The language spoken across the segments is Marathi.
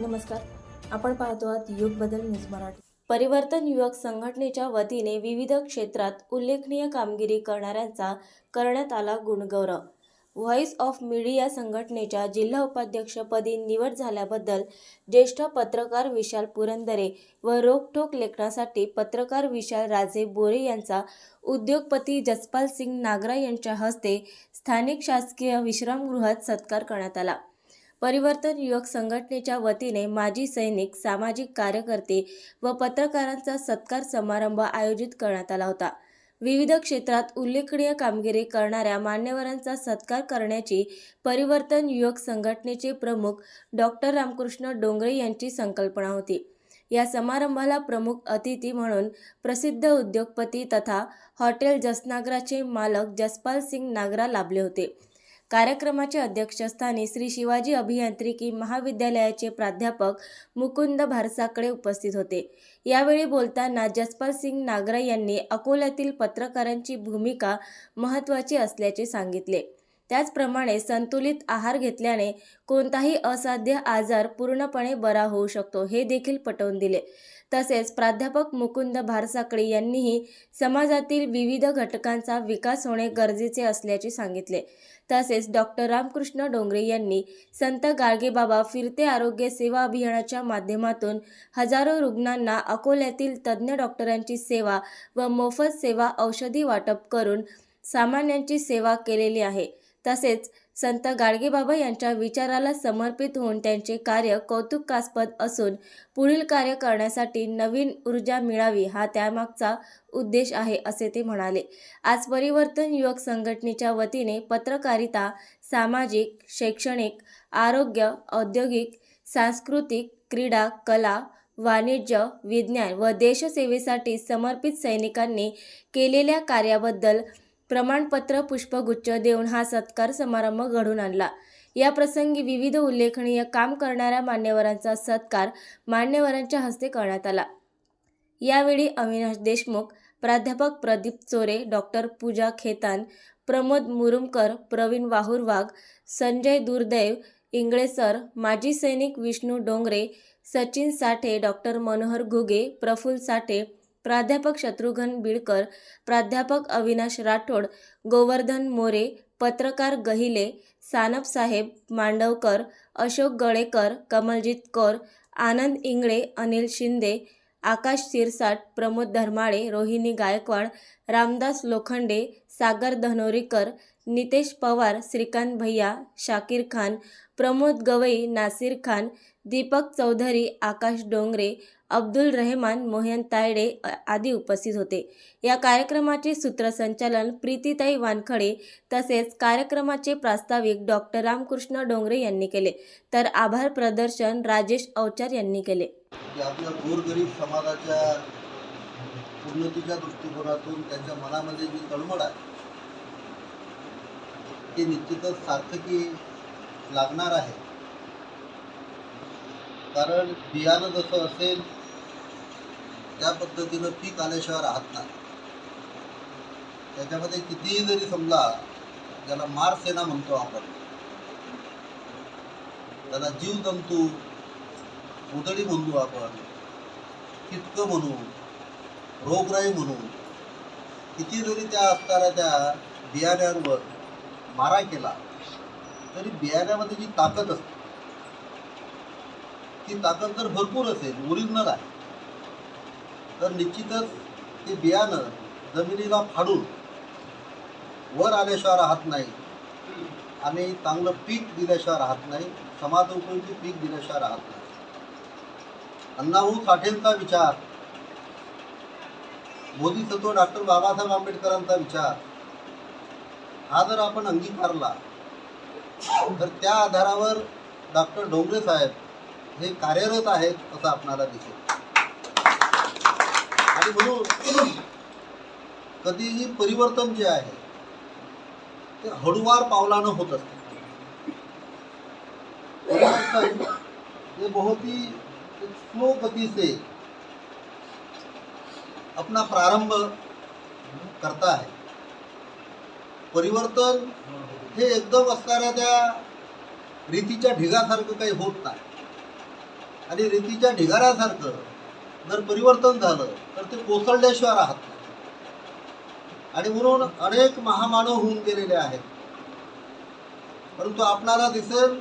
नमस्कार. आपण पाहतो आहात युग बदल न्यूज मराठी. परिवर्तन युवक संघटनेच्या वतीने विविध क्षेत्रात उल्लेखनीय कामगिरी करणाऱ्यांचा करण्यात आला गुणगौरव. व्हॉइस ऑफ मीडिया संघटनेच्या जिल्हा उपाध्यक्षपदी निवड झाल्याबद्दल ज्येष्ठ पत्रकार विशाल पुरंदरे व रोकटोक लेखनासाठी पत्रकार विशाल राजे बोरे यांचा उद्योगपती जसपाल सिंग नागरा यांच्या हस्ते स्थानिक शासकीय विश्रामगृहात सत्कार करण्यात आला. परिवर्तन युवक संघटनेच्या वतीने माजी सैनिक सामाजिक कार्यकर्ते व पत्रकारांचा सत्कार समारंभ आयोजित करण्यात आला होता. विविध क्षेत्रात उल्लेखनीय कामगिरी करणाऱ्या मान्यवरांचा सत्कार करण्याची परिवर्तन युवक संघटनेचे प्रमुख डॉक्टर रामकृष्ण डोंगरे यांची संकल्पना होती. या समारंभाला प्रमुख अतिथी म्हणून प्रसिद्ध उद्योगपती तथा हॉटेल जसनागराचे मालक जसपाल सिंग नागरा लाभले होते. कार्यक्रमाच्या अध्यक्षस्थानी श्री शिवाजी अभियांत्रिकी महाविद्यालयाचे प्राध्यापक मुकुंद भारसाकडे उपस्थित होते. यावेळी बोलताना जसपाल सिंग नागरा यांनी अकोल्यातील पत्रकारांची भूमिका महत्त्वाची असल्याचे सांगितले. त्याचप्रमाणे संतुलित आहार घेतल्याने कोणताही असाध्य आजार पूर्णपणे बरा होऊ शकतो हे देखील पटवून दिले. तसेच प्राध्यापक मुकुंद भारसाकळे यांनीही समाजातील विविध घटकांचा विकास होणे गरजेचे असल्याचे सांगितले. तसेच डॉक्टर रामकृष्ण डोंगरे यांनी संत गाडगेबाबा फिरते आरोग्य सेवा अभियानाच्या माध्यमातून हजारो रुग्णांना अकोल्यातील तज्ज्ञ डॉक्टरांची सेवा व मोफत सेवा औषधी वाटप करून सामान्यांची सेवा केलेली आहे. तसेच संत गाडगेबाबा यांच्या विचाराला समर्पित होऊन त्यांचे कार्य कौतुकास्पद असून पुढील कार्य करण्यासाठी नवीन ऊर्जा मिळावी हा त्यामागचा उद्देश आहे असे ते म्हणाले. आज परिवर्तन युवक संघटनेच्या वतीने पत्रकारिता सामाजिक शैक्षणिक आरोग्य औद्योगिक सांस्कृतिक क्रीडा कला वाणिज्य विज्ञान व देशसेवेसाठी समर्पित सैनिकांनी केलेल्या कार्याबद्दल प्रमाणपत्र पुष्पगुच्छ देऊन हा सत्कार समारंभ घडून आणला. या प्रसंगी विविध उल्लेखनीय काम करणाऱ्या मान्यवरांचा सत्कार मान्यवरांच्या हस्ते करण्यात आला. यावेळी अविनाश देशमुख प्राध्यापक प्रदीप चोरे डॉक्टर पूजा खेतान प्रमोद मुरुमकर प्रवीण वाहुरवाघ संजय दुर्दैव इंगळेसर माजी सैनिक विष्णू डोंगरे सचिन साठे डॉक्टर मनोहर घुगे प्रफुल्ल साठे प्राध्यापक शत्रुघ्न बिडकर प्राध्यापक अविनाश राठोड गोवर्धन मोरे पत्रकार गहिले सानपसाहेब मांडवकर अशोक गळेकर कमलजीत कौर आनंद इंगळे अनिल शिंदे आकाश सिरसाट प्रमोद धर्माळे रोहिणी गायकवाड रामदास लोखंडे सागर धनोरीकर नितेश पवार श्रीकांत भैया शाकीर खान प्रमोद गवई नासिर खान दीपक चौधरी आकाश डोंगरे अब्दुल रहमान मोहन तायडे आदी उपस्थित होते. या कार्यक्रमाचे सूत्रसंचालन प्रीतीताई वानखडे तसेच कार्यक्रमाचे प्रास्ताविक डॉक्टर रामकृष्ण डोंगरे यांनी केले. तर आभार प्रदर्शन राजेश अवचार यांनी केले. आपल्या गोरगरीब समाजाच्या उन्नतीच्या दृष्टिकोनातून त्यांच्या मनामध्ये जी तळमळ आहे ते निश्चितच सार्थकी लागणार आहे. कारण बियाणं जसं असेल त्या पद्धतीनं पीक आल्याशिवाय राहत नाही. त्याच्यामध्ये कितीही जरी समजा ज्याला मारसेना म्हणतो आपण त्याला जीवजंतू उदळी म्हणू आपण कीटकं म्हणू रोगराई म्हणू किती जरी त्या असणाऱ्या त्या बियाण्यांवर मारा केला तरी बियाण्यामध्ये जी ताकद असते ती ताकद जर भरपूर असेल ओरिजिनल आहे. तर निश्चितच ते बियाणं जमिनीला फाडून वर आल्याशिवाय राहत नाही. आणि चांगलं पीक दिल्याशिवाय राहत नाही. समाज उपयोगी पीक दिल्याशिवाय राहत नाही. अण्णाभाऊ साठेंचा विचार बोधिसत्व डॉक्टर बाबासाहेब आंबेडकरांचा विचार हा जर आपण अंगीकारला तर त्या आधारावर डॉक्टर डोंगरे साहेब हे कार्यरत आहेत असं आपणाला दिसेल. आणि म्हणून कधीही परिवर्तन जे आहे ते हळूवार पावलानं होत असते. परिवर्तन हे बहुत ही स्लो गति से अपना प्रारंभ करता है परिवर्तन हे एकदम असणाऱ्या त्या रीतीच्या ढिगासारखं काही होत नाही. आणि रीतीच्या ढिगाऱ्यासारखं जर परिवर्तन झालं तर ते कोसळल्याशिवाय राहत नाही. आणि म्हणून अनेक महामानव होऊन गेलेले आहेत. परंतु आपणाला दिसेल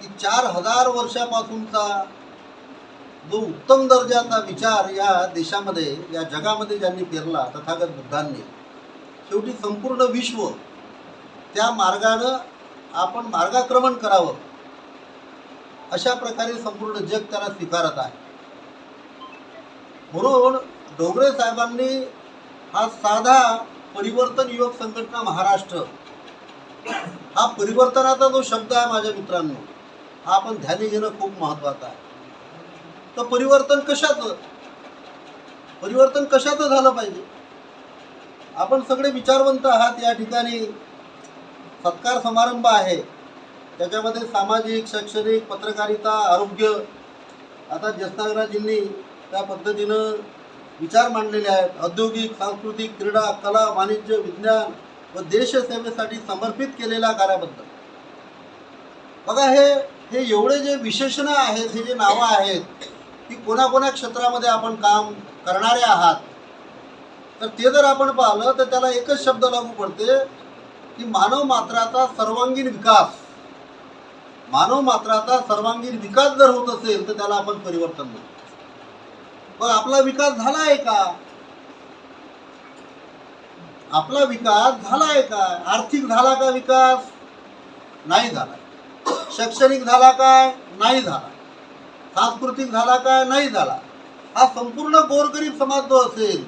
की चार हजार वर्षापासूनचा जो उत्तम दर्जाचा विचार या देशामध्ये या जगामध्ये ज्यांनी पेरला तथागत बुद्धांनी शेवटी संपूर्ण विश्व त्या मार्गानं आपण मार्गाक्रमण करावं. अशा प्रकारे संपूर्ण जग त्याला स्वीकारत आहे. म्हणून डोंगरे साहेबांनी हा साधा परिवर्तन युवक संघटना महाराष्ट्र हा परिवर्तनाचा जो शब्द आहे माझ्या मित्रांनो हा आपण ध्यानी घेणं खूप महत्वाचं आहे. तर परिवर्तन कशाचं? परिवर्तन कशाचं झालं पाहिजे? आपण सगळे विचारवंत आहात या ठिकाणी सत्कार समारंभ आहे. त्याच्यामध्ये सामाजिक शैक्षणिक पत्रकारिता आरोग्य आता जसनागराजींनी त्या पद्धतीनं विचार मांडलेले आहेत. औद्योगिक सांस्कृतिक क्रीडा कला वाणिज्य विज्ञान व देशसेवेसाठी समर्पित केलेल्या कार्याबद्दल. बघा हे हे एवढे जे विशेषणं आहेत हे जे नावं आहेत की कोणाकोणा क्षेत्रामध्ये आपण काम करणारे आहात तर ते जर आपण पाहिलं तर त्याला एकच शब्द लागू पडते की मानव मात्राचा सर्वांगीण विकास. मानव मात्राचा सर्वांगीण विकास जर होत असेल तर त्याला आपण परिवर्तन म्हणतो. मग आपला विकास झाला आहे का? आपला विकास झाला आहे का? आर्थिक झाला का विकास? नाही झाला. शैक्षणिक झाला काय नाही झाला. सांस्कृतिक झाला काय नाही झाला. हा संपूर्ण गोरगरीब समाज जो असेल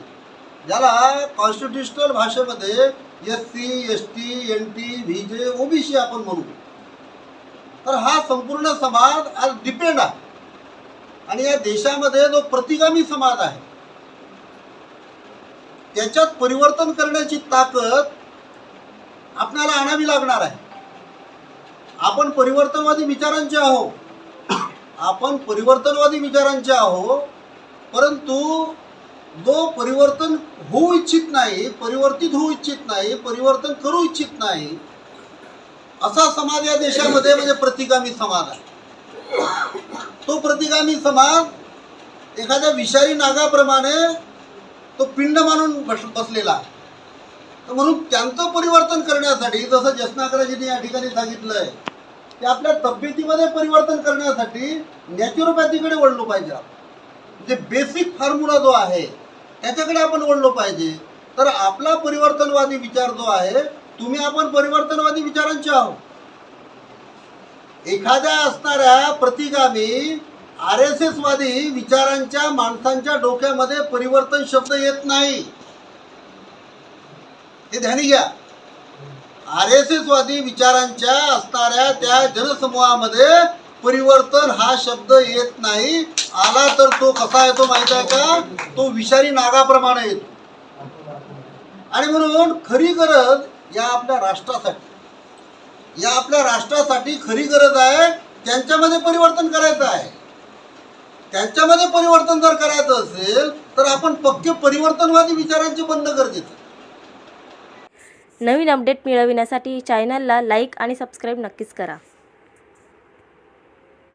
ज्याला कॉन्स्टिट्युशनल भाषेमध्ये S C S T N T V J OBC आपण म्हणू. तर हा संपूर्ण समाज आज डिपेंड आहे. आणि या देशामध्ये जो प्रतिगामी समाज आहे त्याच्यात परिवर्तन करण्याची ताकद आपल्याला आणावी लागणार आहे. आपण परिवर्तनवादी विचारांचे आहो आपण परिवर्तनवादी विचारांचे आहो परंतु जो परिवर्तन होऊ इच्छित नाही परिवर्तित होऊ इच्छित नाही परिवर्तन करू इच्छित नाही असा समाज या देशामध्ये म्हणजे प्रतिगामी समाज आहे. तो प्रतिगामी समाज एखाद्या विषारी नागाप्रमाणे तो पिंड मानून बस बसलेला. तर म्हणून त्यांचं परिवर्तन करण्यासाठी जसं जसनागराजींनी या ठिकाणी सांगितलंय की आपल्या तब्येतीमध्ये परिवर्तन करण्यासाठी नॅचरोपॅथीकडे वळलो पाहिजे. जे म्हणजे बेसिक फॉर्म्युला जो आहे त्याच्याकडे आपण वळलो पाहिजे. तर आपला परिवर्तनवादी विचार जो आहे तुम्ही आपण परिवर्तनवादी विचारांचे आहोत. एखाद्या असणाऱ्या प्रतिगामी आर एस एस वादी विचारांच्या माणसांच्या डोक्यामध्ये परिवर्तन शब्द येत नाही. हे ध्यानी घ्या. आर एस एस वादी विचारांच्या असणाऱ्या त्या जनसमूहामध्ये परिवर्तन हा शब्द येत नाही. आला तर तो कसा येतो माहीत आहे का? तो विषारी नागाप्रमाणे येतो. आणि म्हणून खरी गरज या आपल्या राष्ट्रासाठी. या आपल्या राष्ट्रासाठी खरी गरज आहे त्यांच्यामध्ये परिवर्तन करायचं आहे. त्यांच्यामध्ये परिवर्तन जर करायचं असेल तर आपण पक्के परिवर्तनवादी विचारांचे बंद गरजेचं नवीन अपडेट मिळविण्यासाठी चॅनलला लाईक आणि सबस्क्राईब नक्कीच करा.